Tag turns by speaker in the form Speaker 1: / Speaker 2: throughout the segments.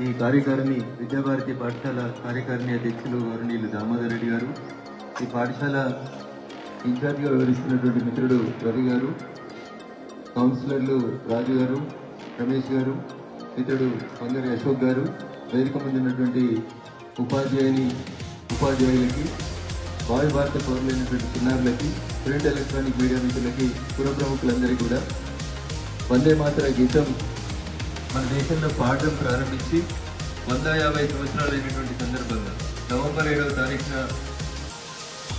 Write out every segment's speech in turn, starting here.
Speaker 1: ఈ కార్యకారిణి విద్యాభారతి పాఠశాల కార్యకారిణి అధ్యక్షులు వరుణీలు దామోదర్ రెడ్డి గారు ఈ పాఠశాల ఇన్ఛార్జిగా వివరిస్తున్నటువంటి మిత్రుడు రవి గారు కౌన్సిలర్లు రాజు గారు రమేష్ గారు మిత్రుడు పంగరి అశోక్ గారు వేదిక ముందు ఉన్నటువంటి ఉపాధ్యాయుని ఉపాధ్యాయులకి భావి భారత పౌరులైనటువంటి చిన్నారులకి ప్రింట్ ఎలక్ట్రానిక్ మీడియా మిత్రులకి పుర ప్రముఖులందరికీ కూడా వందే మాత్ర గీతం మన దేశంలో పాడడం ప్రారంభించి వంద యాభై సంవత్సరాలైనటువంటి సందర్భంగా నవంబర్ ఏడవ తారీఖున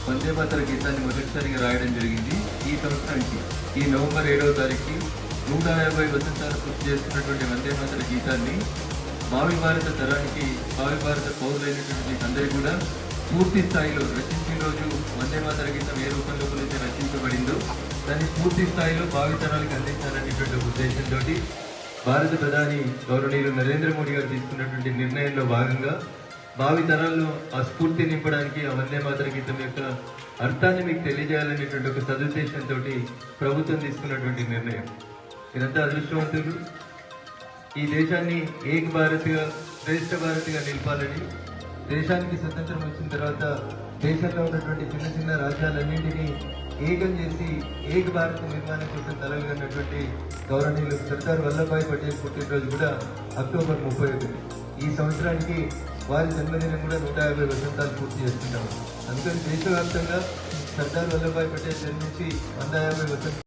Speaker 1: వందే మాతర గీతాన్ని మొదటిసారిగా రాయడం జరిగింది. ఈ సంవత్సరానికి ఈ నవంబర్ ఏడవ తారీఖుకి నూట యాభై వసంతాలు పూర్తి చేస్తున్నటువంటి వందే మాతర గీతాన్ని భావి భారత తరానికి భావి భారత పౌరులైనటువంటి అందరికీ కూడా పూర్తి స్థాయిలో రచించిన రోజు వందే మాతర గీతం ఏ రూపంలో రచించబడిందో దాన్ని పూర్తి స్థాయిలో భావి తరాలకు అందించాలనేటువంటి ఉద్దేశంతో భారత ప్రధాని గౌరవనీయులు నరేంద్ర మోడీ గారు తీసుకున్నటువంటి నిర్ణయంలో భాగంగా భావి తరాల్లో ఆ స్ఫూర్తి నింపడానికి ఆ వందే మాతర గీతం యొక్క అర్థాన్ని మీకు తెలియజేయాలనేటువంటి ఒక సదుద్దేశంతో ప్రభుత్వం తీసుకున్నటువంటి నిర్ణయం. ఇదంతా అదృష్టవంతులు. ఈ దేశాన్ని ఏక్ భారత్గా శ్రేష్ఠ భారత్గా నిలపాలని దేశానికి స్వతంత్రం వచ్చిన తర్వాత దేశంలో ఉన్నటువంటి చిన్న చిన్న రాజ్యాలన్నింటినీ ఏకం చేసి ఏక భారత నిర్మాణం కోసం తలలుగన్నటువంటి గౌరవనీయులు సర్దార్ వల్లభాయ్ పటేల్ పుట్టినరోజు కూడా అక్టోబర్ ముప్పై ఒకటి. ఈ సంవత్సరానికి వారి జన్మదినం కూడా నూట యాభై వసంతాలు పూర్తి చేస్తున్నాము అందుకని దేశవ్యాప్తంగా సర్దార్ వల్లభాయ్ పటేల్ జన్మించి వంద యాభై వసంతాలు